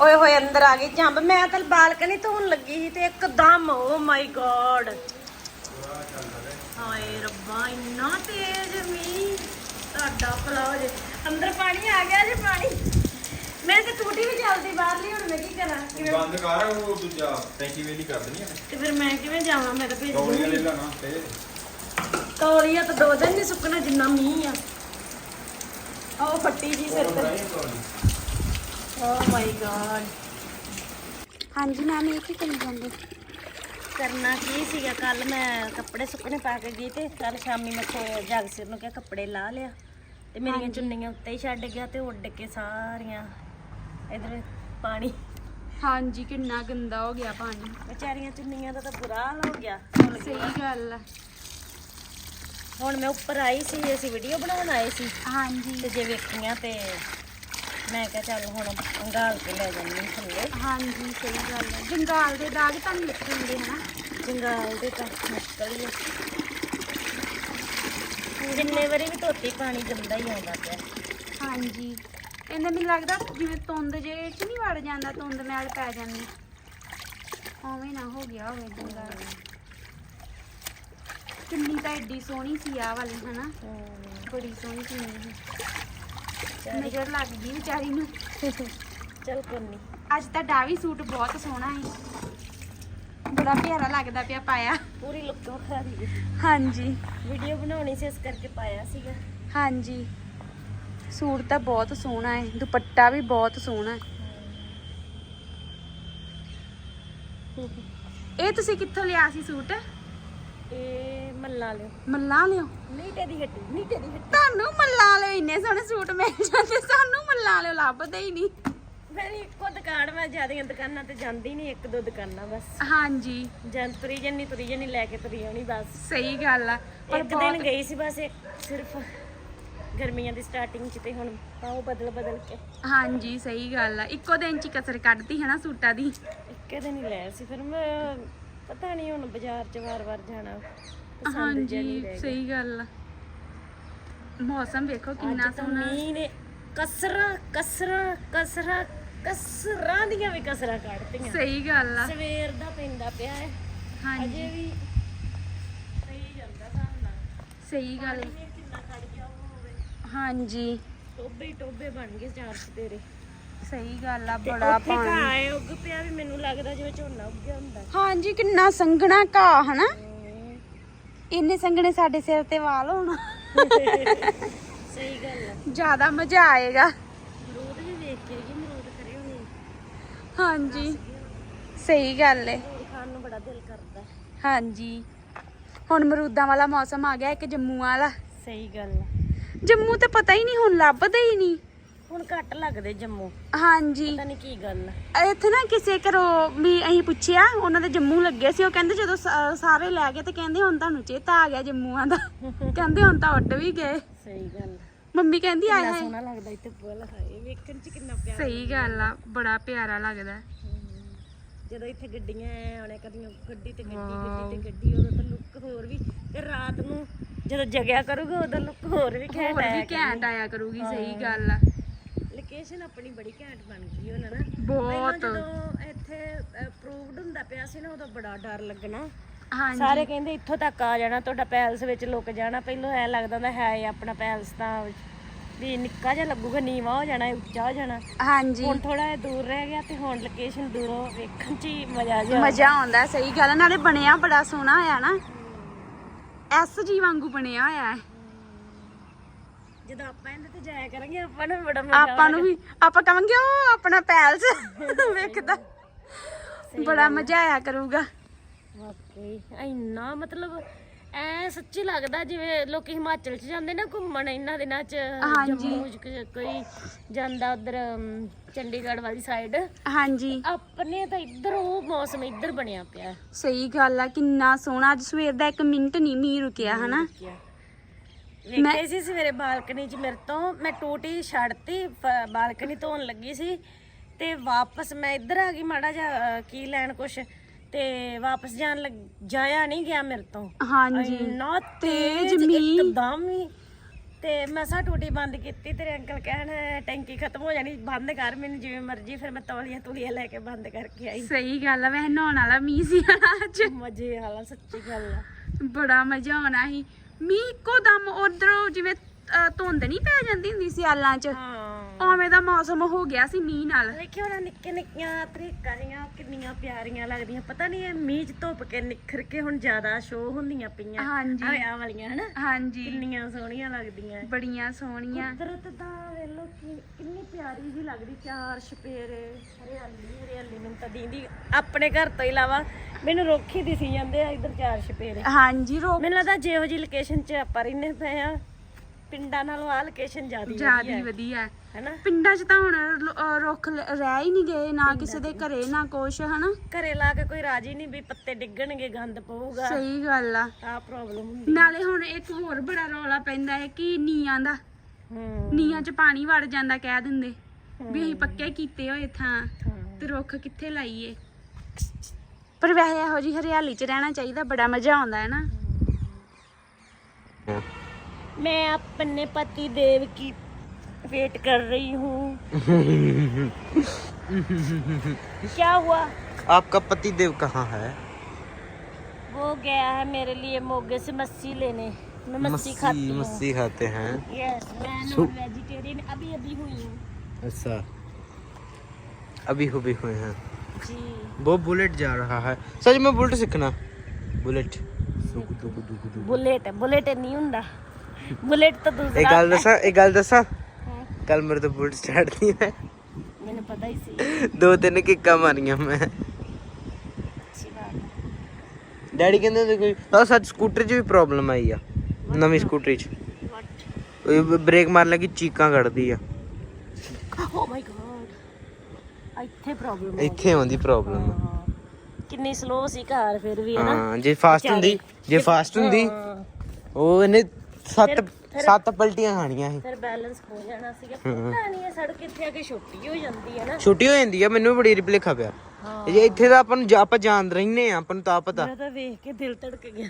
ਓਏ ਹੋਏ ਅੰਦਰ ਆ ਗਈ ਜੰਬ। ਮੈਂ ਤਾਂ ਬਾਲਕਨੀ ਧੋਣ ਲੱਗੀ ਸੀ ਤੇ ਇੱਕਦਮ ਓ ਮਾਈ ਗॉड ਹਾਏ ਰੱਬਾ ਇੰਨਾ ਤੇਜ਼ ਮੀਂਹ ਤੁਹਾਡਾ ਭਲਾ ਹੋ ਜੇ। ਅੰਦਰ ਪਾਣੀ ਆ ਗਿਆ ਜੇ ਪਾਣੀ। ਮੈਂ ਤੇ ਟੂਟੀ ਵੀ ਚੱਲਦੀ ਬਾਹਰ ਲਈ ਹੁਣ ਮੈਂ ਕੀ ਕਰਾਂ? ਕਿਵੇਂ ਬੰਦ ਕਰ ਉਹ ਦੂਜਾ ਟੈਂਕੀ ਵੇਲੀ ਕਰ ਦੇਣੀ ਆ। ਤੇ ਫਿਰ ਮੈਂ ਕਿਵੇਂ ਜਾਵਾਂ? ਮੈਂ ਤਾਂ ਭੇਜ ਤੌਲੀਆ ਲੈ ਦੂੰਗੀ ਲੈਣਾ ਤੇ ਤੌਲੀਆ ਤਾਂ ਦੋ ਦਿਨ ਨਹੀਂ ਸੁੱਕਣਾ ਜਿੰਨਾ ਮੀਂਹ ਆ। ਆਹ ਫੱਟੀ ਜੀ ਸਿਰ ਤੇ। ਓ ਮਾਈ ਗॉड ਹਾਂਜੀ ਮੈਮ ਇਹ ਕੀ ਕਰੀ ਜਾਂਦੇ? ਕਰਨਾ ਕੀ ਸੀਗਾ? ਕੱਲ ਮੈਂ ਕੱਪੜੇ ਸੁੱਕਣੇ ਪਾ ਕੇ ਗਈ ਤੇ ਕੱਲ ਸ਼ਾਮੀ ਮੈਂ ਖੋ ਜਗਸਿਰ ਨੂੰ ਕਿਹਾ ਕੱਪੜੇ ਲਾ ਲਿਆ। ਤੇ ਮੇਰੀਆਂ ਚੁੰਨੀਆਂ ਉੱਤੇ ਹੀ ਛੱਡ ਗਿਆ ਤੇ ਉੱਡ ਕੇ ਸਾਰੀਆਂ ਇਧਰ ਪਾਣੀ। ਹਾਂਜੀ ਕਿੰਨਾ ਗੰਦਾ ਹੋ ਗਿਆ ਪਾਣੀ। ਵਿਚਾਰੀਆਂ ਚੁੰਨੀਆਂ ਦਾ ਤਾਂ ਬੁਰਾ ਹਾਲ ਹੋ ਗਿਆ। ਸਹੀ। ਗੱਲ ਆ। ਹੁਣ ਮੈਂ ਉੱਪਰ ਆਈ ਸੀ ਅਸੀਂ ਵੀਡੀਓ ਬਣਾਉਣ ਆਏ ਸੀ। ਹਾਂਜੀ। ਤੇ ਜੇ ਵੇਖੀਆਂ ਤੇ ਮੈਂ ਕਿਹਾ ਚੱਲ ਹੁਣ ਅੰਗਾਲ ਕੇ ਲੈ ਜਾਂਦੀ ਹਾਂ ਥੱਲੇ। ਹਾਂਜੀ ਸਹੀ ਗੱਲ ਆ ਜੰਗਾਲ ਦੇ ਦਾਗ ਤਾਂ ਨਹੀਂ ਨਿਕਲਦੇ ਹਨਾ? ਜੰਗਾਲ ਦੇ ਤਾਂ ਮੁਸ਼ਕਲ ਹੀ ਆ। ਜਿੰਨੇ ਵਾਰੀ ਵੀ ਧੋਤੀ ਪਾਣੀ ਗੰਦਾ ਹੀ ਆਉਂਦਾ ਪਿਆ। ਹਾਂਜੀ। ਇਹਦਾ ਮੈਨੂੰ ਲੱਗਦਾ ਜਿਵੇਂ ਤੁੰਦ ਜੇ ਚ ਨਹੀਂ ਵੜ ਜਾਂਦਾ ਤੁੰਦ ਮੈਲ ਪੈ ਜਾਂਦੀ। ਉਵੇਂ ਨਾ ਹੋ ਗਿਆ ਹੋਵੇ ਜੰਗਾਲ। ਕਿੰਨੀ ਤਾਂ ਏਡੀ ਸੋਹਣੀ ਸੀ ਆ ਵਾਲੀ ਹਨਾ? ਬੜੀ ਸੋਹਣੀ ਸੀ। ਨਜ਼ਰ ਲੱਗ ਗਈ ਵਿਚਾਰੀ ਨੂੰ। ਚੱਲ ਕੋਨੀ ਅੱਜ ਤਾਂ ਡਾਵੀ ਸੂਟ ਬਹੁਤ ਸੋਹਣਾ ਹੈ ਬੜਾ ਪਿਆਰਾ ਲੱਗਦਾ ਪਿਆ ਪਾਇਆ। ਪੂਰੀ ਲੁੱਕ ਵਿਖਾ ਰਹੀ ਹਾਂਜੀ। ਵੀਡੀਓ ਬਣਾਉਣੀ ਸੀ ਇਸ ਕਰਕੇ ਪਾਇਆ ਸੀਗਾ। ਹਾਂਜੀ। ਸੂਟ ਤਾਂ ਬਹੁਤ ਸੋਹਣਾ ਹੈ ਦੁਪੱਟਾ ਵੀ ਬਹੁਤ ਸੋਹਣਾ ਹੈ। ਇਹ ਤੁਸੀਂ ਕਿੱਥੋਂ ਲਿਆ ਸੀ ਸੂਟ? ਇਹ ਮੱਲਾ ਲਿਓ। ਮੱਲਾ ਲਿਓ? ਨੀਟੇ ਦੀ ਹੱਟੀ ਨੀਟੇ ਦੀ ਹੱਟੀ। ਤੁਹਾਨੂੰ ਮੱਲਾ ਲਿਓ ਇੰਨੇ ਸੋਹਣੇ ਸੂਟ ਮਿਲ ਜਾਂਦੇ ਸਾਨੂੰ ਮੱਲਾ ਲਿਓ ਲੱਭਦੇ ਹੀ ਨਹੀਂ। ਮੇਰੀ ਇੱਕੋ ਦੁਕਾਨ ਮੈਂ ਜਿਆਦੀਆਂ ਦੁਕਾਨਾਂ ਤੇ ਜਾਂਦੀ ਨਹੀਂ ਇੱਕ ਦੋ ਦੁਕਾਨਾਂ ਬਸ। ਹਾਂਜੀ। ਜਾਂ ਤੁਰੀ ਜੰਨੀ ਤੁਰੀ ਜੰਨੀ ਲੈ ਕੇ ਤੁਰੀ ਆਉਣੀ ਬਸ। ਸਹੀ ਗੱਲ ਆ ਪਰ ਇੱਕ ਦਿਨ ਬਹੁਤ ਗਈ ਸੀ ਬਸ ਇੱਕ ਸਿਰਫ ਗਰਮੀਆਂ ਦੀ ਸਟਾਰਟਿੰਗ ਚ ਤੇ ਹੁਣ ਪਾਉ ਬਦਲ ਬਦਲ ਕੇ। ਹਾਂਜੀ ਸਹੀ ਗੱਲ ਆ। ਇੱਕੋ ਦਿਨ ਚ ਕਸਰ ਕੱਢਤੀ ਹੈ ਨਾ ਸੂਟਾਂ ਦੀ। ਇੱਕੇ ਦਿਨ ਹੀ ਲਿਆ ਸੀ ਫਿਰ ਮੈਂ ਪਤਾ ਨਹੀਂ ਹੁਣ ਬਾਜ਼ਾਰ ਚ ਵਾਰ-ਵਾਰ ਜਾਣਾ ਪਸੰਦ ਜਿਹਾ ਨਹੀਂ ਹਾਂਜੀ ਸਹੀ ਗੱਲ ਆ। ਮੌਸਮ ਵੇਖੋ ਕਿੰਨਾ ਅੱਜ ਸੋਹਣਾ। ਮੀਂਹ ਨੇ ਕਸਰਾਂ ਕਸਰਾਂ ਕਸਰਾਂ ਕਸਰਾਂ ਦੀਆਂ ਵੀ ਕਸਰਾਂ ਕੱਢਤੀਆਂ। ਸਹੀ ਗੱਲ ਆ। ਸਵੇਰ ਦਾ ਪੈਂਦਾ ਪਿਆ ਹੈ। ਅਜੇ ਹਾਂਜੀ ਵੀ ਸਹੀ ਜਾਂਦਾ ਨਾਲ ਸਹੀ ਗੱਲ। ਆ। ਇਹ ਕਿੰਨਾ ਖੜ ਗਿਆ ਉਹ ਹੋਵੇ। ਹਾਂਜੀ। ਟੋਬੇ ਹੀ ਟੋਬੇ ਬਣ ਗਏ ਚਾਰ ਚਤੇਰੇ ਸਹੀ ਗੱਲ ਆ ਬੜਾ ਉੱਥੇ ਪਾਣੀ। ਘਾਹ ਉੱਗ ਪਿਆ ਵੀ ਮੈਨੂੰ ਲੱਗਦਾ ਜਿਵੇਂ ਝੋਨਾ ਉੱਗਿਆ ਹੁੰਦਾ। ਹਾਂਜੀ ਕਿੰਨਾ ਸੰਘਣਾ ਘਾਹ ਹਨਾ? ਇੰਨੇ ਸੰਘਣੇ ਸਾਡੇ ਸਿਰ ਤੇ ਵਾਲ ਹੋਣ। ਸਹੀ ਗੱਲ ਆ। ਜ਼ਿਆਦਾ ਮਜ਼ਾ ਆਏਗਾ। ਅਮਰੂਦ ਵੀ ਵੇਖ ਕੇ ਕਿ ਅਮਰੂਦ ਕਰੇ ਹੋਣੇ। ਹਾਂਜੀ। ਸਹੀ ਗੱਲ ਅਮਰੂਦ ਖਾਣ ਨੂੰ ਬੜਾ ਦਿਲ ਕਰਦਾ। ਹਾਂਜੀ। ਹੁਣ ਮਰੂਦਾਂ ਵਾਲਾ ਮੌਸਮ ਆ ਗਿਆ ਇੱਕ ਜੰਮੂ ਵਾਲਾ। ਸਹੀ ਗੱਲ ਆ। ਜੰਮੂ ਤੇ ਪਤਾ ਹੀ ਨਹੀਂ ਹੁਣ ਲੱਭਦੇ ਹੀ ਨਹੀਂ। ਹੁਣ ਘੱਟ ਲੱਗਦੇ ਜੰਮੂ। ਹਾਂਜੀ। ਪਤਾ ਨਹੀਂ ਕੀ ਗੱਲ। ਆ ਇੱਥੇ ਨਾ ਕਿਸੇ ਘਰੋਂ ਵੀ ਅਸੀਂ ਪੁੱਛਿਆ ਉਹਨਾਂ ਦੇ ਜੰਮੂ ਲੱਗੇ ਸੀ। ਉਹ ਕਹਿੰਦੇ ਜਦੋਂ ਸਾ- ਸਾਰੇ ਲੈ ਗਏ ਤੇ ਕਹਿੰਦੇ ਹੁਣ ਤੁਹਾਨੂੰ ਚੇਤਾ ਆ ਗਿਆ ਜੰਮੂਆਂ ਦਾ। ਕਹਿੰਦੇ ਹੁਣ ਤਾਂ ਉੱਡ ਵੀ ਗਏ। ਸਹੀ ਗੱਲ। ਆ ਮੰਮੀ ਕਹਿੰਦੀ ਆਏ ਕਿੰਨਾ ਹਾਏ। ਸੋਹਣਾ ਲੱਗਦਾ ਇੱਥੇ ਬੁੱਲ ਹਾਏ ਵੇਖਣ ਚ ਕਿੰਨਾ ਪਿਆਰਾ ਸਹੀ ਗੱਲ ਆ ਬੜਾ ਪਿਆਰਾ ਲੱਗਦਾ। ਜਦੋਂ ਇੱਥੇ ਗੱਡੀਆਂ ਆਉਣੇ ਕਦੀਆਂ ਗੱਡੀ ਤੇ ਗੱਡੀ ਗੱਡੀ ਤੇ ਗੱਡੀ ਉਦੋਂ ਤਾਂ ਲੁੱਕ ਹੋਰ ਵੀ। ਤੇ ਰਾਤ ਨੂੰ ਜਦੋਂ ਜਗਿਆ ਕਰੂਗਾ ਉਦੋਂ ਲੁੱਕ ਹੋਰ ਵੀ ਘੈਂਟ ਆਇਆ ਕਰੂਗੀ। ਸਹੀ ਗੱਲ ਆ। ਲੋਕੇਸ਼ਨ ਆਪਣੀ ਬੜੀ ਘੈਂਟ ਬਣ ਗਈ ਉਹਨਾਂ ਨਾ। ਬਹੁਤ। ਜਦੋਂ ਇੱਥੇ ਅਪਰੂਵਡ ਹੁੰਦਾ ਪਿਆ ਸੀ ਨਾ ਉਦੋਂ ਬੜਾ ਡਰ ਲੱਗਣਾ। ਹਾਂਜੀ। ਸਾਰੇ ਕਹਿੰਦੇ ਇੱਥੋਂ ਤੱਕ ਆ ਜਾਣਾ ਤੁਹਾਡਾ ਪੈਲਸ ਵਿੱਚ ਲੁਕ ਜਾਣਾ। ਪਹਿਲਾਂ ਐ ਲੱਗਦਾ ਹੁੰਦਾ ਹੈ ਇਹ ਆਪਣਾ ਪੈਲਸ ਤਾਂ ਵੀ ਨਿੱਕਾ ਜਿਹਾ ਲੱਗੂਗਾ ਨੀਵਾ ਹੋ ਜਾਣਾ ਉੱਚਾ ਹੋ ਜਾਣਾ। ਹਾਂਜੀ। ਹੁਣ ਥੋੜਾ ਜਿਹਾ ਦੂਰ ਰਹਿ ਗਿਆ ਤੇ ਹੁਣ ਲੋਕੇਸ਼ਨ ਦੂਰੋਂ ਵੇਖਣ 'ਚ ਮਜ਼ਾ ਜਿਹਾ ਮਜ਼ਾ ਆਉਂਦਾ ਸਹੀ ਗੱਲ ਆ, ਨਾਲੇ ਬਣਿਆ ਬੜਾ ਸੋਹਣਾ ਹੋਇਆ ਨਾ। ਐਸ ਜੀ ਵਾਂਗੂ ਬਣਿਆ ਹੋਇਆ ਹੈ। ਜਦੋਂ ਆਪਾਂ ਇਹਦੇ ਤੇ ਜਾਇਆ ਕਰਾਂਗੇ ਆਪਾਂ ਨੂੰ ਵੀ ਬੜਾ ਮਜ਼ਾ ਆਪਾਂ ਨੂੰ ਵੀ ਆਪਾਂ ਕਵਾਂਗੇ ਉਹ ਆਪਣਾ ਪੈਲਸ ਵੇਖਦਾ। ਬੜਾ ਮਜ਼ਾ ਆਇਆ ਕਰੂਗਾ। ਵਾਕਈ ਇੰਨਾ ਮਤਲਬ ਐ ਸੱਚੀ ਲੱਗਦਾ ਜਿਵੇਂ ਲੋਕੀ ਹਿਮਾਚਲ ਚ ਜਾਂਦੇ ਨਾ ਘੁੰਮਣ ਇਹਨਾਂ ਦਿਨਾਂ ਚ। ਜੰਮੂ ਚ ਕ- ਕੋਈ ਜਾਂਦਾ ਉਧਰ ਚੰਡੀਗੜ੍ਹ ਵਾਲੀ ਸਾਈਡ ਹਾਂਜੀ। ਆਪਣੇ ਤਾਂ ਇੱਧਰ ਉਹ ਮੌਸਮ ਇੱਧਰ ਬਣਿਆ ਪਿਆ। ਸਹੀ ਗੱਲ ਆ ਕਿੰਨਾ ਸੋਹਣਾ। ਅੱਜ ਸਵੇਰ ਦਾ ਇੱਕ ਮਿੰਟ ਨਹੀਂ ਮੀਂਹ ਰੁਕਿਆ ਹਨਾ? ਵੇਖੇ ਸੀ ਸਵੇਰੇ ਬਾਲਕਨੀ 'ਚ ਮੇਰੇ ਤੋਂ। ਮੈਂ ਟੂਟੀ ਛੱਡਤੀ ਬਾਲਕਨੀ ਧੋਣ ਲੱਗੀ ਸੀ। ਤੇ ਵਾਪਸ ਮੈਂ ਇੱਧਰ ਆ ਗਈ ਮਾੜਾ ਜਿਹਾ ਕੀ ਲੈਣ ਕੁਛ। ਤੇ ਵਾਪਸ ਜਾਣ ਲੱਗ ਜਾਇਆ ਨਹੀਂ ਗਿਆ ਮੇਰੇ ਤੋਂ। ਹਾਂਜੀ। ਤੇਜ਼ ਤੇਜ਼ ਮੀਂਹ। ਇੱਕਦਮ ਹੀ। ਤੇ ਮੈਂ ਸਾ ਟੂਟੀ ਬੰਦ ਕੀਤੀ ਤੇਰੇ ਅੰਕਲ ਕਹਿਣ ਟੈਂਕੀ ਖਤਮ ਹੋ ਜਾਣੀ ਬੰਦ ਕਰ ਮੈਨੂੰ ਜਿਵੇਂ ਮਰਜ਼ੀ ਫਿਰ ਮੈਂ ਤੌਲੀਆਂ ਤੁਲੀਆਂ ਲੈ ਕੇ ਬੰਦ ਕਰਕੇ ਆਈ। ਸਹੀ ਗੱਲ ਆ ਵੈਸੇ ਨਹਾਉਣ ਵਾਲਾ ਮੀਂਹ ਸੀ ਅੱਜ। ਮਜ਼ੇ ਵਾਲਾ ਸੱਚੀ ਗੱਲ ਆ। ਬੜਾ ਮਜ਼ਾ ਆਉਣਾ ਸੀ। ਮੀਂਹ ਇੱਕੋ ਦਮ ਉਧਰੋਂ ਜਿਵੇਂ ਅਹ, ਧੁੰਦ ਨਹੀਂ ਪੈ ਜਾਂਦੀ ਹੁੰਦੀ ਸਿਆਲਾਂ 'ਚ? ਹਾਂ। ਉਵੇਂ ਦਾ ਮੌਸਮ ਹੋ ਗਿਆ ਸੀ ਮੀਂਹ ਨਾਲ। ਦੇਖਿਓ ਨਾ ਨਿੱਕੇ ਨਿੱਕੀਆਂ ਤਰੀਕਾਂ ਦੀਆਂ ਕਿੰਨੀਆਂ ਪਿਆਰੀਆਂ ਲੱਗਦੀਆਂ। ਪਤਾ ਨਹੀਂ ਇਹ ਮੀਂਹ 'ਚ ਧੁੱਪ ਕੇ ਨਿਖਰ ਕੇ ਹੁਣ ਜ਼ਿਆਦਾ ਸ਼ੋ ਹੁੰਦੀਆਂ ਪਈਆਂ। ਹਾਂਜੀ। ਆਹ ਆਹ ਵਾਲੀਆਂ ਹਨਾ? ਹਾਂਜੀ। ਕਿੰਨੀਆਂ ਸੋਹਣੀਆਂ ਲੱਗਦੀਆਂ। ਬੜੀਆਂ ਸੋਹਣੀਆਂ। ਕੁਦਰਤ ਦਾ ਵੇਲੋ ਕਿੰਨੀ ਪਿਆਰੀ ਜੀ ਲੱਗਦੀ ਚਾਰ ਛਪੇਰੇ। ਹਰਿਆਲੀ ਹਰਿਆਲੀ ਨੂੰ ਤਾਂ ਦੀਂਦੀ। ਆਪਣੇ ਘਰ ਤੋਂ ਇਲਾਵਾ ਮੈਨੂੰ ਰੁੱਖ ਦਿਸੀ ਜਾਂਦੇ ਆ ਇਧਰ ਚਾਰ ਛਪੇਰੇ। ਹਾਂਜੀ ਰੋ ਮੈਨੂੰ ਲੱਗਦਾ ਜਿਹੋ ਜੀ ਲੋਕੇਸ਼ਨ 'ਚ ਆਪਾਂ ਰਹਿੰਦੇ ਪਏ ਆ। ਪਿੰਡਾਂ ਨਾਲੋਂ ਆ ਲੋਕੇਸ਼ਨ ਜ਼ਿਆਦੀ ਜਿਆਦੀ ਵਧੀਆ। ਹੈਨਾ? ਪਿੰਡਾਂ 'ਚ ਤਾਂ ਹੁਣ ਲ- ਅਹ ਰੁੱਖ ਲ- ਰਹਿ ਹੀ ਨਹੀਂ ਗਏ ਨਾ ਕਿਸੇ ਦੇ ਘਰੇ ਨਾ ਕੁਛ ਹਨਾ? ਘਰੇ ਲਾ ਕੇ ਕੋਈ ਰਾਜੀ ਨਹੀਂ ਵੀ ਪੱਤੇ ਡਿੱਗਣਗੇ ਗੰਦ ਪਊਗਾ। ਸਹੀ ਗੱਲ ਆ। ਆ ਪ੍ਰੋਬਲਮ ਹੁੰਦੀ ਨਾਲੇ ਹੁਣ ਇੱਕ ਹੋਰ ਬੜਾ ਰੌਲਾ ਪੈਂਦਾ ਹੈ ਕਿ ਨੀਆਂ ਦਾ। ਨੀਆਂ 'ਚ ਪਾਣੀ ਵੜ ਜਾਂਦਾ ਕਹਿ ਦਿੰਦੇ ਵੀ ਅਸੀਂ ਪੱਕੇ ਕੀਤੇ ਹੋਏ ਥਾਂ ਤੇ ਰੁੱਖ ਕਿੱਥੇ ਲਾਈਏ ਪਰ ਵੈਸੇ ਇਹੋ ਜੀ ਹਰਿਆਲੀ 'ਚ ਰਹਿਣਾ ਚਾਹੀਦਾ ਬੜਾ ਮਜ਼ਾ ਆਉਂਦਾ ਹੈ ਨਾ मैं अपने पति देव की वेट कर रही हूँ क्या हुआ आपका पति देव कहाँ है वो गया है मेरे लिए मोगे से मच्छी लेने मैं मच्छी खाती हूँ मस्सी खाते हैं यस मैं नॉन वेजिटेरियन अभी अभी हुई हूँ अच्छा अभी हुए हुए हैं जी वो बुलेट जा रहा है सच में बुलेट सीखना बुलेट दुगु दुगु दुगु दुगु। बुलेट बुलेट नहीं ਹੁੰਦਾ बुलेट तो एक दूसरा गल दसा एक गल दसा है। कल मेरे तो बुलेट स्टार्ट नहीं है ਮੈਨੂੰ ਪਤਾ ਹੀ ਸੀ दो तीन किक्का मारियां मैं ਅੱਛੀ ਬਾਤ ਹੈ डैडी कहते ਹੁੰਦੇ ਕੋਈ ਆ ਸੱਚ ਸਕੂਟਰ 'ਚ ਵੀ ਪ੍ਰੋਬਲਮ ਆਈ ਆ ਨਵੀਂ ਸਕੂਟਰੀ 'ਚ। ਉਹ ਬ੍ਰੇਕ ਮਾਰਨ ਲੱਗੀ ਚੀਕਾਂ ਕੱਢਦੀ ਆ। ਓ ਮਾਈ ਗॉड ਇੱਥੇ ਪ੍ਰੋਬਲਮ ਇੱਥੇ ਆਉਂਦੀ ਪ੍ਰੋਬਲਮ ਕਿੰਨੀ ਸਲੋ ਸੀ ਕਾਰ ਫਿਰ ਵੀ ਹੈ ਨਾ ਹਾਂ ਜੇ ਫਾਸਟ ਹੁੰਦੀ ਜੇ ਫਾਸਟ ਹੁੰਦੀ ਹਾਂ। ਉਹ ਇਹਨੇ ਸੱਤ ਸੱਤ ਪਲਟੀਆਂ ਖਾਣੀਆਂ ਸੀ। ਫਿਰ ਬੈਲੈਂਸ ਖੋ ਜਾਣਾ ਸੀਗਾ। ਪਤਾ ਨਹੀਂ ਇਹ ਸੜਕ ਇੱਥੇ ਆ ਕੇ ਛੋਟੀ ਹੋ ਜਾਂਦੀ ਹੈ ਨਾ। ਛੁੱਟੀ ਹੋ ਜਾਂਦੀ ਆ ਮੈਨੂੰ ਵੀ ਬੜੀ ਰਿਪਲੇਖਾ ਪਿਆ। ਹਾਂ। ਜੇ ਇੱਥੇ ਤਾਂ ਆਪਾਂ ਨੂੰ ਆਪਾਂ ਜਾਣ ਰਹਿੰਦੇ ਆ ਆਪਾਂ ਨੂੰ ਤਾਂ ਪਤਾ। ਮੇਰਾ ਤਾਂ ਵੇਖ ਕੇ ਦਿਲ ਧੜਕ ਗਿਆ।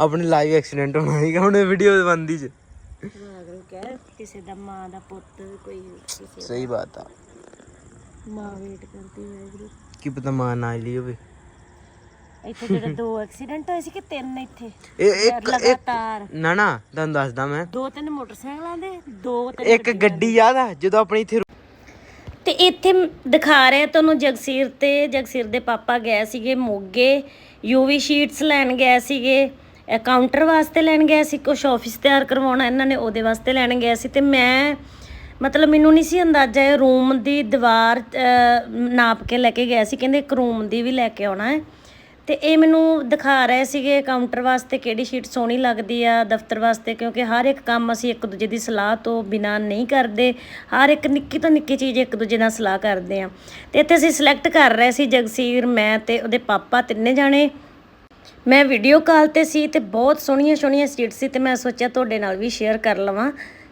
ਆਪਣੇ ਲਾਈਵ ਐਕਸੀਡੈਂਟ ਹੋਣਾ ਸੀਗਾ ਹੁਣ ਵੀਡੀਓ ਬੰਦੀ ਚ। ਮਾਗਰੋਂ ਕਹਿ ਕਿਸੇ ਦਾ ਮਾਂ ਦਾ ਪੁੱਤ ਕੋਈ ਕਿਸੇ ਸਹੀ ਬਾਤ ਆ। ਮਾਂ ਵੇਟ ਕਰਦੀ ਹੈ ਗੁਰੂ ਕੀ ਪਤਾ ਮਾਂ ਨਾ ਲਈ ਹੋਵੇ। ਇੱਥੇ ਜਿਹੜੇ ਦੋ ਐਕਸੀਡੈਂਟ ਹੋਏ ਸੀ ਕਿ ਤਿੰਨ ਇੱਥੇ? ਇਹ ਇੱਕ ਲਗਾਤਾਰ। ਨਾ ਨਾ ਤੁਹਾਨੂੰ ਦੱਸਦਾ ਮੈਂ। ਦੋ ਤਿੰਨ ਮੋਟਰਸਾਈਕਲਾਂ ਦੇ ਦੋ ਤਿੰਨ ਇੱਕ ਗੱਡੀ ਯਾਦ ਆ ਜਦੋਂ ਆਪਣੇ ਇੱਥੇ ਤੇ ਇੱਥੇ ਦਿਖਾ ਰਿਹਾ ਤੁਹਾਨੂੰ ਜਗਸੀਰ ਤੇ ਜਗਸੀਰ ਦੇ ਪਾਪਾ ਗਏ ਸੀਗੇ ਮੋਗੇ। ਯੂਵੀ ਸ਼ੀਟਸ ਲੈਣ ਗਏ ਸੀਗੇ, ਇਹ ਕਾਊਂਟਰ ਵਾਸਤੇ ਲੈਣ ਗਏ ਸੀ ਕੁਝ ਆਫਿਸ ਤਿਆਰ ਕਰਵਾਉਣਾ ਇਹਨਾਂ ਨੇ ਉਹਦੇ ਵਾਸਤੇ ਲੈਣ ਗਏ ਸੀ ਤੇ ਮੈਂ, ਮਤਲਬ ਮੈਨੂੰ ਨਹੀਂ ਸੀ ਅੰਦਾਜ਼ਾ ਇਹ ਰੂਮ ਦੀ ਦੀਵਾਰ ਨਾਪ ਕੇ ਲੈ ਕੇ ਗਏ ਸੀ, ਕਹਿੰਦੇ ਇੱਕ ਰੂਮ ਦੀ ਵੀ ਲੈ ਕੇ ਆਉਣਾ ਹੈ। ਤੇ ਇਹ ਮੈਨੂੰ ਦਿਖਾ ਰਹੇ ਸੀਗੇ ਕਾਊਂਟਰ ਵਾਸਤੇ ਕਿਹੜੀ ਸ਼ੀਟ ਸੋਹਣੀ ਲੱਗਦੀ ਆ, ਦਫ਼ਤਰ ਵਾਸਤੇ, ਕਿਉਂਕਿ ਹਰ ਇੱਕ ਕੰਮ ਅਸੀਂ ਇੱਕ ਦੂਜੇ ਦੀ ਸਲਾਹ ਤੋਂ ਬਿਨਾਂ ਨਹੀਂ ਕਰਦੇ। ਹਰ ਇੱਕ ਨਿੱਕੀ ਤੋਂ ਨਿੱਕੀ ਚੀਜ਼ ਇੱਕ ਦੂਜੇ ਨਾਲ ਸਲਾਹ ਕਰਦੇ ਆ। ਤੇ ਇੱਥੇ ਅਸੀਂ ਸਿਲੈਕਟ ਕਰ ਰਹੇ ਸੀ ਜਗਸੀਰ, ਮੈਂ ਤੇ ਉਹਦੇ ਪਾਪਾ ਤਿੰਨੇ ਜਾਣੇ। ਮੈਂ ਵੀਡੀਓ ਕਾਲ ਤੇ ਸੀ ਤੇ ਬਹੁਤ ਸੋਹਣੀਆਂ ਸੋਹਣੀਆਂ ਸੀਟ ਸੀ ਤੇ ਮੈਂ ਸੋਚਿਆ ਤੁਹਾਡੇ ਨਾਲ ਵੀ ਸ਼ੇਅਰ ਕਰ ਲਵਾਂ।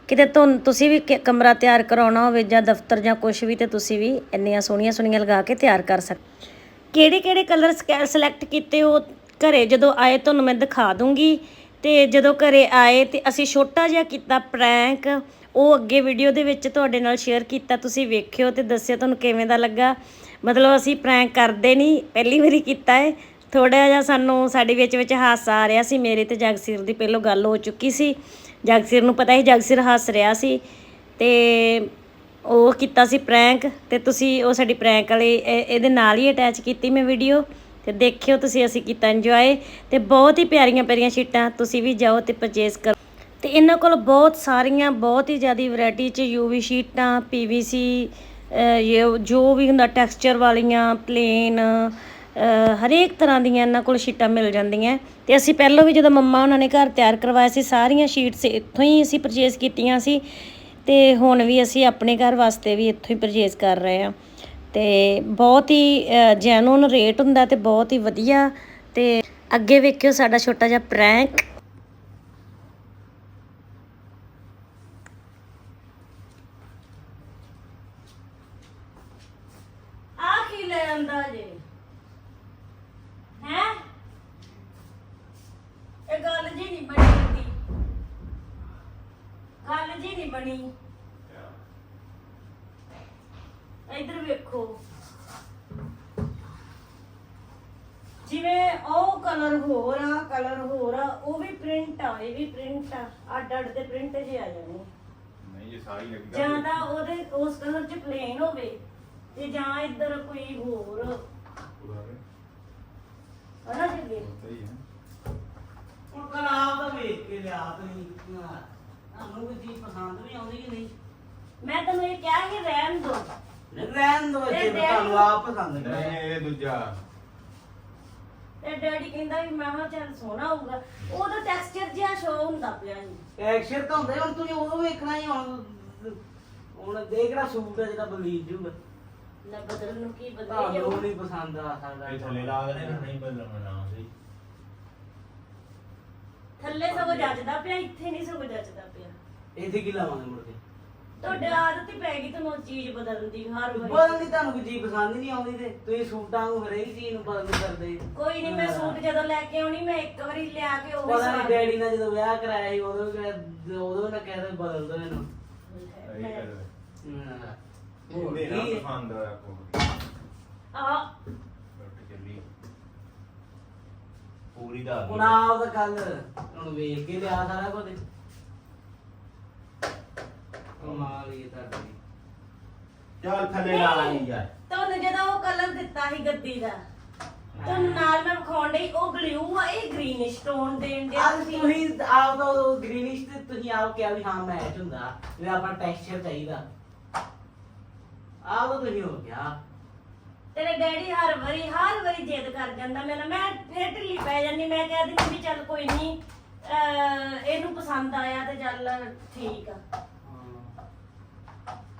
ਕਿਤੇ ਤੁਹਾਨੂੰ ਤੁਸੀਂ ਵੀ ਕਮਰਾ ਤਿਆਰ ਕਰਾਉਣਾ ਹੋਵੇ ਜਾਂ ਦਫ਼ਤਰ ਜਾਂ ਕੁਝ ਵੀ ਤੇ ਤੁਸੀਂ ਵੀ ਇੰਨੀਆਂ ਸੋਹਣੀਆਂ ਸੋਹਣੀਆਂ ਲਗਾ ਕੇ ਤਿਆਰ ਕਰ ਸਕਦੇ ਕਿਹੜੇ ਕਿਹੜੇ ਕਲਰ ਸਿਲੈਕਟ ਕੀਤੇ ਉਹ ਘਰੇ? ਜਦੋਂ ਆਏ ਤੁਹਾਨੂੰ ਮੈਂ ਦਿਖਾ ਦੂੰਗੀ। ਤੇ ਜਦੋਂ ਘਰੇ ਆਏ ਤੇ ਅਸੀਂ ਛੋਟਾ ਜਿਹਾ ਕੀਤਾ ਪ੍ਰੈਂਕ ਉਹ ਅੱਗੇ ਵੀਡੀਓ ਦੇ ਵਿੱਚ ਤੁਹਾਡੇ ਨਾਲ ਸ਼ੇਅਰ ਕੀਤਾ, ਤੁਸੀਂ ਵੇਖਿਓ ਤੇ ਦੱਸਿਓ ਤੁਹਾਨੂੰ ਕਿਵੇਂ ਦਾ ਲੱਗਾ। ਮਤਲਬ ਅਸੀਂ ਪ੍ਰੈਂਕ ਕਰਦੇ ਨਹੀਂ ਪਹਿਲੀ ਵਾਰੀ ਕੀਤਾ ਹੈ ਥੋੜਾ ਜਿਹਾ ਸਾਨੂੰ, ਸਾਡੇ ਵਿੱਚ ਵਿੱਚ ਹਾਸਾ ਆ ਰਿਹਾ ਸੀ। ਮੇਰੇ ਤੇ ਜਗਸੀਰ ਦੀ ਪਹਿਲੋਂ ਗੱਲ ਹੋ ਚੁੱਕੀ ਸੀ। ਜਗਸੀਰ ਨੂੰ ਪਤਾ ਸੀ, ਜਗਸੀਰ ਹੱਸ ਰਿਹਾ ਸੀ। ਤੇ ਉਹ ਕੀਤਾ ਸੀ ਪ੍ਰੈਂਕ ਤੇ ਤੁਸੀਂ ਉਹ ਸਾਡੀ ਪ੍ਰੈਂਕ ਵਾਲੀ ਇਹਦੇ ਨਾਲ ਹੀ ਅਟੈਚ ਕੀਤੀ ਮੈਂ ਵੀਡੀਓ ਤੇ ਦੇਖਿਓ ਤੁਸੀਂ ਅਸੀਂ ਕੀਤਾ ਇੰਜੋਏ ਤੇ ਬਹੁਤ ਹੀ ਪਿਆਰੀਆਂ ਪਿਆਰੀਆਂ ਸ਼ੀਟਾਂ ਤੁਸੀਂ ਵੀ ਜਾਓ ਤੇ ਪਰਚੇਸ ਕਰੋ। ਤੇ ਇਹਨਾਂ ਕੋਲ ਬਹੁਤ ਸਾਰੀਆਂ, ਬਹੁਤ ਹੀ ਜ਼ਿਆਦੀ ਵੈਰਾਈਟੀ ਚ ਯੂਵੀ ਸ਼ੀਟਾਂ ਪੀਵੀਸੀ ਜੋ ਵੀ ਹੁੰਦਾ ਟੈਕਸਚਰ ਵਾਲੀਆਂ ਪਲੇਨ ਹਰੇਕ ਤਰ੍ਹਾਂ ਦੀਆਂ ਇਹਨਾਂ ਕੋਲ ਸ਼ੀਟਾਂ ਮਿਲ ਜਾਂਦੀਆਂ। ਤੇ ਅਸੀਂ ਪਹਿਲਾਂ ਵੀ ਜਦੋਂ ਮੰਮਾ ਉਹਨਾਂ ਨੇ ਘਰ ਤਿਆਰ ਕਰਵਾਇਆ ਸੀ, ਸਾਰੀਆਂ ਸ਼ੀਟਸ ਇੱਥੋਂ ਹੀ ਅਸੀਂ ਪਰਚੇਸ ਕੀਤੀਆਂ ਸੀ। ਤੇ ਹੁਣ ਵੀ ਅਸੀਂ ਆਪਣੇ ਘਰ ਵਾਸਤੇ ਵੀ ਇੱਥੋਂ ਹੀ ਪਰਚੇਸ ਕਰ ਰਹੇ ਹਾਂ। ਤੇ ਬਹੁਤ ਹੀ ਜੈਨੂਨ ਰੇਟ ਹੁੰਦਾ ਤੇ ਬਹੁਤ ਹੀ ਵਧੀਆ। ਤੇ ਅੱਗੇ ਵੇਖਿਓ ਸਾਡਾ ਛੋਟਾ ਜਿਹਾ ਪ੍ਰੈਂਕ ਆ ਕੀ ਲੈ ਆਂਦਾ ਜੇ ਹੈ ਇਹ ਗੱਲ ਜੀ ਨਹੀਂ ਬਣੀ ਹੁੰਦੀ ਬਣੀ ਇਧਰ ਵੇਖੋ ਜਿਵੇਂ ਉਹ ਕਲਰ ਹੋਰ ਆ ਕਲਰ ਹੋਰ ਆ ਉਹ ਵੀ ਪ੍ਰਿੰਟ ਆ ਇਹ ਵੀ ਪ੍ਰਿੰਟ ਆ। ਅੱਡ ਅੱਡ ਦੇ ਪ੍ਰਿੰਟ ਜੇ ਆ ਜਾਣੇ। ਨਹੀਂ ਇਹ ਸਾਰੀ ਲੱਗੀ ਜਾਂ ਤਾਂ ਉਹਦੇ ਉਸ ਕਲਰ ਚ ਪਲੇਨ ਹੋਵੇ ਤੇ ਜਾਂ ਇੱਧਰ ਕੋਈ ਹੋਰ। ਹਨਾ ਜੀ ਸਹੀ ਹੈ ਹੁਣ ਕਲਾ ਤਾਂ ਵੇਖ ਕੇ ਲਿਆ ਤੁਸੀਂ। ਹਾਂ। ਤੁਹਾਨੂੰ ਕੋਈ ਚੀਜ਼ ਪਸੰਦ ਵੀ ਆਉਂਦੀ ਕਿ ਨਹੀਂ? ਮੈਂ ਤੈਨੂੰ ਇਹ ਕਿਹਾ ਕਿ ਰਹਿਣ ਦੋ। ਰਹਿਣ ਦੋ ਜੇ ਤੁਹਾਨੂੰ ਆਪ ਪਸੰਦ ਨਹੀਂ ਇਹ ਦੂਜਾ। ਤੇ ਡੈਡੀ ਕਹਿੰਦਾ ਵੀ ਮੈਂ ਚੱਲ ਸੋਹਣਾ ਹੋਊਗਾ। ਉਹਦਾ ਟੈਕਸਚਰ ਜਿਹਾ ਸ਼ੋ ਹੁੰਦਾ ਪਿਆ ਸੀ। ਐਕਸ਼ਨ ਤਾਂ ਹੁੰਦਾ ਹੀ, ਹੁਣ ਤੁਸੀਂ ਉਦੋਂ ਵੇਖਣਾ ਹੀ ਹੁਣ ਹੁਣ ਦੇਖ ਰਾ ਸੂਟ ਹੈ ਜਿਹੜਾ ਬਲੀਜ ਜੂਗਾ। ਲੈ ਬਦਲ ਨੂੰ ਕੀ ਬਦਲੇ ਤੁਹਾਨੂੰ ਜਾਊ ਨਹੀਂ ਪਸੰਦ ਆ ਸਕਦਾ ਇਹ ਥੱਲੇ ਲਾ ਦੇਣੇ ਫਿਰ ਨਹੀਂ ਬਦਲਣਾ ਸੀ ਥੱਲੇ ਸਗੋਂ ਜੱਜਦਾ ਪਿਆ ਇੱਥੇ ਨਹੀਂ ਸਗੋਂ ਜੱਜਦਾ ਪਿਆ। ਇੱਥੇ ਕੀ ਲਾਵਾਂਗੇ ਮੁੜ ਕੇ? ਤੁਹਾਡੇ ਆਦਤ ਹੀ ਪੈ ਗਈ ਤੁਹਾਨੂੰ ਉਹ ਚੀਜ਼ ਬਦਲਣ ਦੀ ਹਰ ਵਾਰੀ। ਬਦਲ ਦੀ ਤੁਹਾਨੂੰ ਕੋਈ ਚੀਜ਼ ਪਸੰਦ ਹੀ ਨਹੀਂ ਆਉਂਦੀ ਤੇ ਤੁਸੀਂ ਸੂਟਾਂ ਨੂੰ ਹਰੇਕ ਚੀਜ਼ ਨੂੰ ਬਦਲ ਕਰਦੇ। ਕੋਈ ਨਹੀਂ ਮੈਂ ਸੂਟ ਜਦੋਂ ਲੈ ਕੇ ਆਉਣੀ ਮੈਂ ਇੱਕ ਵਾਰੀ ਲਿਆ ਕੇ ਉਹ ਪਤਾ ਨਹੀਂ ਡੈਡੀ ਨਾਲ ਜਦੋਂ ਵਿਆਹ ਕਰਾਇਆ ਸੀ ਉਦੋਂ ਵੀ ਕਹਿ- ਉਦੋਂ ਨਾ ਕਹਿੰਦੇ ਬਦਲ ਦੋ ਇਹਨੂੰ। ਹਾਂ। ਮੇਰਾ ਕੀ? ਪਸੰਦ ਆ ਕੋ ਆ ਲੁੱਟ ਚੱਲੀ ਪੂਰੀ ਦਾ ਹੁਣ ਆਪ ਦਾ ਕੱਲ ਹੁਣ ਵੇਖ ਕੇ ਲਿਆ ਸਾਰਾ ਕੁਝ। ਕਮਾਲ ਹੀ ਤੁਹਾਡੀ ਚੱਲ ਥੱਲੇ ਲਾ ਲਈ ਯਾਰ। ਤੁਹਾਨੂੰ ਜਦੋਂ ਉਹ ਕਲਰ ਦਿੱਤਾ ਸੀ ਗੱਦੀ ਦਾ ਤੁਹਾਨੂੰ ਨਾਲ ਮੈਂ ਵਿਖਾਉਣ ਡਈ ਉਹ ਬਲੂ ਆ ਇਹ ਗ੍ਰੀਨ ਸਟੋਨ ਦੇਣ ਦੇ ਅੱਜ ਤੁਸੀਂ ਆਪ ਦਾ ਉਹ ਗ੍ਰੀਨਿਸ਼ ਤੇ ਤੁਸੀਂ ਆਪ ਕਿਹਾ ਵੀ ਹਾਂ ਮੈਚ ਹੁੰਦਾ ਵੀ ਆਪਣਾ ਟੈਕਸਚਰ ਚਾਹੀਦਾ। ਆਪ ਤਾਂ ਤੁਸੀਂ ਹੋ ਗਿਆ ਤੇਰੇ ਡੈਡੀ ਹਰ ਵਾਰੀ ਹਰ ਵਾਰੀ ਜਿੱਦ ਕਰ ਜਾਂਦਾ ਮੈਂ ਮੈਂ ਫਿਰ ਢਿੱਲੀ ਪੈ ਜਾਂਦੀ ਮੈਂ ਕਹਿ ਦਿੰਦੀ ਵੀ ਚੱਲ ਕੋਈ ਨਹੀਂ ਇਹਨੂੰ ਪਸੰਦ ਆਇਆ ਤੇ ਚੱਲ ਠੀਕ ਆ।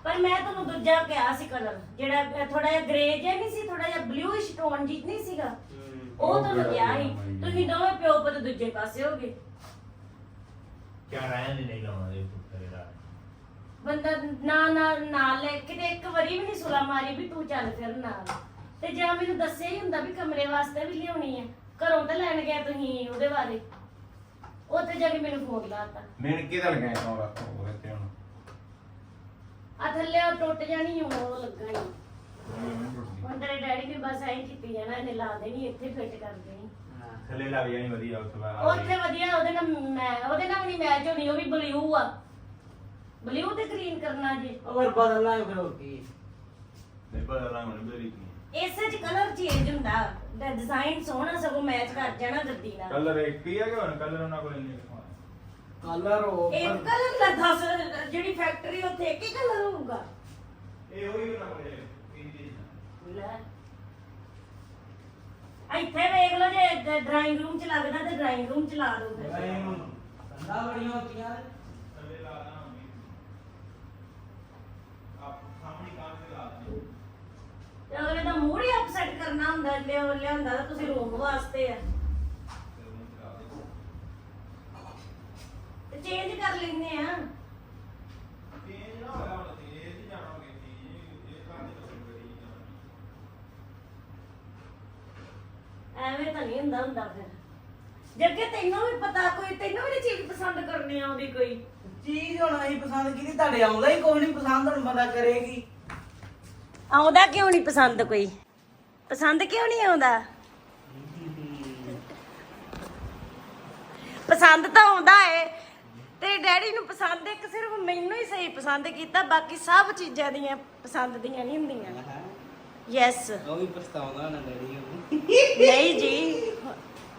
ਪਰ ਮੈਂ ਤੁਹਾਨੂੰ ਦੂਜਾ ਕਿਹਾ ਸੀ ਕਲਰ ਜਿਹੜਾ ਥੋੜਾ ਜਿਹਾ ਗ੍ਰੇ ਜਿਹਾ ਨਹੀਂ ਸੀ ਥੋੜਾ ਜਿਹਾ ਬਲੂ ਸਟੋਨ ਜੀ ਨਹੀਂ ਸੀਗਾ। ਉਹ ਤੁਹਾਨੂੰ ਕਿਹਾ ਸੀ। ਤੁਸੀਂ ਦੋਵੇਂ ਪਿਓ ਪੁੱਤ ਦੂਜੇ ਪਾਸੇ ਹੋਗੇ ਕਿਆ ਰਹਿਣ ਦੇ ਨਹੀਂ ਲਾਉਣਾ ਦੇ ਥੱਲੇ ਲਾ ਬੰਦਾ ਨਾ ਨਾ ਨਾਲ ਲੈ ਕਿਤੇ ਇੱਕ ਵਾਰੀ ਵੀ ਨਹੀਂ ਸੁਲਾ ਮਾਰੀ ਵੀ ਤੂੰ ਚੱਲ ਫਿਰ ਨਾਲ। ਤੇ ਜਾਂ ਮੈਨੂੰ ਦੱਸਿਆ ਹੀ ਹੁੰਦਾ ਵੀ ਕਮਰੇ ਵਾਸਤੇ ਵੀ ਲਿਆਉਣੀ ਹੈ ਘਰੋਂ ਤਾਂ ਲੈਣ ਗਿਆ ਤੁਸੀਂ ਉਹਦੇ ਬਾਰੇ। ਉੱਥੇ ਜਾ ਕੇ ਮੈਨੂੰ ਫੋਨ ਲਾਤਾ ਮਿਣ ਕੇ ਗਏ ਹੋਰ ਹੋਰ ਇੱਥੇ ਹੁਣ ਆ ਥੱਲੇ ਉਹ ਟੁੱਟ ਜਾਣੀ ਉਹ ਲੱਗਾ ਨਹੀਂ ਹੁਣ ਤੇਰੇ ਡੈਡੀ ਨੇ ਬਸ ਐਂ ਕੀਤੀ ਜਾਣਾ ਇਹਨੇ ਲਾ ਦੇਣੀ ਇੱਥੇ ਫਿੱਟ ਕਰ ਦੇਣੀ। ਥੱਲੇ ਲੱਗ ਜਾਣੀ ਵਧੀਆ ਉਸ ਤੋਂ ਬਾਅਦ ਉੱਥੇ ਵਧੀਆ ਉਹਦੇ ਨਾਲ ਮੈਂ ਉਹਦੇ ਨਾਲ ਵੀ ਨਹੀਂ ਮੈਚ ਹੋਣੀ ਉਹ ਵੀ ਬਲੂ ਆ। ਬਲੂ ਤੇ ਗ੍ਰੀਨ ਕਰਨਾ ਜੀ। ਅਗਰ ਬਦਲਣਾ ਹੈ ਫਿਰ ਹੋਰ ਕੀ। ਨਹੀਂ ਬਦਲਣਾ ਹੁਣ ਬਦਲੀ ਕੀ। ਇਸੇ ਚ ਕਲਰ ਚੇਂਜ ਹੁੰਦਾ। ਡਿਜ਼ਾਈਨ ਸੋਹਣਾ ਸਗੋਂ ਮੈਚ ਕਰ ਜਾਣਾ ਗੱਦੀ ਨਾਲ। ਕਲਰ ਇੱਕ ਹੀ ਆ ਕਿ ਹੁਣ ਕਲਰ ਉਹਨਾਂ ਕੋਲ ਨਹੀਂ ਕਲਰ ਉਹ ਇੱਕ ਕਲਰ ਦਾ ਦੱਸ ਜਿਹੜੀ ਫੈਕਟਰੀ ਉੱਥੇ ਇੱਕ ਹੀ ਕਲਰ ਹੋਊਗਾ? ਇਹ ਉਹੀ ਉਹਨਾਂ ਕੋਲ ਇਹ ਲੈ। ਇੱਥੇ ਵੇਖ ਲਓ ਜੇ ਡਰਾਇੰਗ ਰੂਮ ਚ ਲੱਗਦਾ ਤੇ ਡਰਾਇੰਗ ਰੂਮ ਚ ਲਾ ਦਿਓ ਫਿਰ। ਠੰਡਾ ਬੜੀਆਂ ਹੁੰਦੀਆਂ ਨੇ। ਥੱਲੇ ਲਾ ਦਾਂ ਆਪ ਸਾਹਮਣੇ ਕਾਰ ਤੇ ਲਾ ਦਾਂ ਤੇ ਅਗਲੇ ਦਾ ਮੂਡ ਹੀ ਅਪਸੈਟ ਕਰਨਾ ਹੁੰਦਾ ਲਿਆ ਲਿਆਂਦਾ ਤਾਂ ਤੁਸੀਂ ਰੂਮ ਵਾਸਤੇ ਆ ਤੇ ਚੇਂਜ ਕਰ ਲੈਨੇ ਆ। ਨਾ ਹੋਇਆ ਹੁਣ ਐਵੇਂ ਤਾਂ ਨਹੀਂ ਹੁੰਦਾ ਹੁੰਦਾ ਫਿਰ। ਜੱਗੇ ਤੈਨੂੰ ਵੀ ਪਤਾ ਕੋਈ ਤੈਨੂੰ ਵੀ ਨੀ ਚੀਜ਼ ਪਸੰਦ ਕਰਨੀ ਆਉਂਦੀ ਕੋਈ। ਚੀਜ਼ ਹੁਣ ਅਸੀਂ ਪਸੰਦ ਕੀਤੀ ਤੁਹਾਡੇ ਆਉਂਦਾ ਹੀ ਕੋਈ ਨਹੀਂ ਪਸੰਦ ਹੁਣ ਬੰਦਾ ਕਰੇਗੀ। ਆਉਂਦਾ ਕਿਉਂ ਨਹੀਂ ਪਸੰਦ ਕੋਈ? ਪਸੰਦ ਕਿਉਂ ਨਹੀਂ ਆਉਂਦਾ? ਪਸੰਦ ਤਾਂ ਆਉਂਦਾ ਏ। ਡੈਡੀ ਨੂੰ ਪਸੰਦ ਇੱਕ ਸਿਰਫ ਮੈਨੂੰ ਹੀ ਸਹੀ ਪਸੰਦ ਕੀਤਾ ਬਾਕੀ ਸਭ ਚੀਜ਼ਾਂ ਦੀਆਂ ਪਸੰਦ ਦੀਆਂ ਨਹੀਂ ਹੁੰਦੀਆਂ। ਯੈਸ ਉਹ ਵੀ ਪਛਤਾਉਂਦਾ ਨਾ ਡੈਡੀ ਨੂੰ। ਨਹੀਂ ਜੀ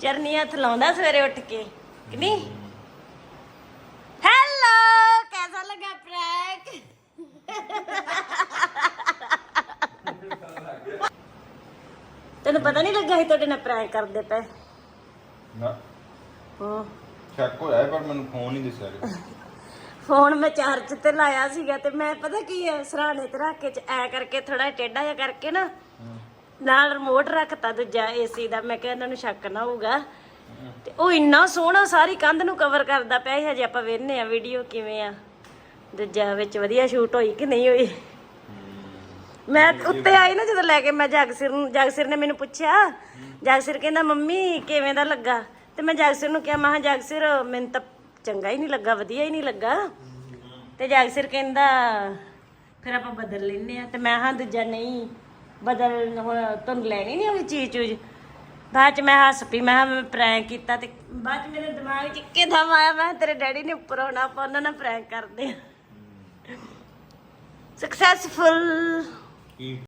ਚਰਨੀ ਹੱਥ ਲਾਉਂਦਾ ਸਵੇਰੇ ਉੱਠ ਕੇ ਕਿ ਨਹੀਂ? ਹੈਲੋ ਕੈਸਾ ਲਗਾ ਪ੍ਰੈਂਕ ਤੈਨੂੰ ਪਤਾ ਨਹੀਂ ਲੱਗਾ ਸੀ ਤੁਹਾਡੇ ਨਾਲ ਪ੍ਰੈਂਕ ਕਰਦੇ ਪਏ? ਨਾ। ਹਾਂ। ਚੈੱਕ ਹੋਇਆ ਪਰ ਮੈਨੂੰ ਫੋਨ ਨਹੀਂ ਦਿਸਿਆ ਰਿਹਾ ਫੋਨ ਮੈਂ ਚਾਰਜ ਤੇ ਲਾਇਆ ਸੀਗਾ ਤੇ ਮੈਂ ਪਤਾ ਕੀ ਆ ਸਰਾਣੇ ਤੇ ਰੱਖ ਕੇ ਚ ਐ ਕਰਕੇ ਥੋੜਾ ਟੇਢਾ ਜਿਹਾ ਕਰਕੇ ਨਾ ਨਾਲ ਰਿਮੋਟ ਰੱਖਤਾ ਦੂਜਾ ਏਸੀ ਦਾ। ਮੈਂ ਕਿਹਾ ਇਹਨਾਂ ਨੂੰ ਸ਼ੱਕ ਨਾ ਹੋਊਗਾ। ਤੇ ਉਹ ਇੰਨਾ ਸੋਹਣਾ ਸਾਰੀ ਕੰਧ ਨੂੰ ਕਵਰ ਕਰਦਾ ਪਿਆ ਸੀ ਹਜੇ ਆਪਾਂ ਵੇਖਨੇ ਆ ਵੀਡੀਓ ਕਿਵੇਂ ਆ। ਦੂਜਾ ਵਿੱਚ ਵਧੀਆ ਸ਼ੂਟ ਹੋਈ ਕਿ ਨਹੀਂ ਹੋਈ? ਮੈਂ ਉੱਤੇ ਆਈ ਨਾ ਜਦੋਂ ਲੈ ਕੇ ਮੈਂ ਜਗਸਿਰ ਨੂੰ ਜਗਸਿਰ ਨੇ ਮੈਨੂੰ ਪੁੱਛਿਆ। ਜਗਸਿਰ ਕਹਿੰਦਾ ਮੰਮੀ ਕਿਵੇਂ ਦਾ ਲੱਗਾ? ਤੇ ਮੈਂ ਜਗਸਿਰ ਨੂੰ ਕਿਹਾ ਮੈਂ ਕਿਹਾ ਜਗਸਿਰ ਮੈਨੂੰ ਤਾਂ ਚੰਗਾ ਹੀ ਨਹੀਂ ਲੱਗਾ ਵਧੀਆ ਹੀ ਨਹੀਂ ਲੱਗਾ। ਤੇ ਜਗਸਿਰ ਕਹਿੰਦਾ ਫਿਰ ਆਪਾਂ ਬਦਲ ਲੈਨੇ ਆ ਤੇ ਮੈਂ ਹਾਂ ਦੂਜਾ ਨਹੀਂ ਬਦਲ ਹੁਣ ਤੁਹਾਨੂੰ ਲੈਣੀ ਨਹੀਂ ਹੋਈ ਚੀਜ਼ ਚੂਜ਼? ਬਾਅਦ ਚ ਮੈਂ ਹੱਸ ਪਈ ਮੈਂ ਕਿਹਾ ਮੈਂ ਪ੍ਰੈਂਕ ਕੀਤਾ ਤੇ ਬਾਅਦ ਚ ਮੇਰੇ ਦਿਮਾਗ 'ਚ ਇੱਕੇ ਦਮ ਆਇਆ ਮੈਂ ਕਿਹਾ ਤੇਰੇ ਡੈਡੀ ਨੇ ਉੱਪਰ ਆਉਣਾ ਆਪਾਂ ਉਹਨਾਂ ਨਾਲ ਪ੍ਰੈਂਕ ਕਰਦੇ ਆ ਸਕਸੈਸਫੁਲ ਕੀ?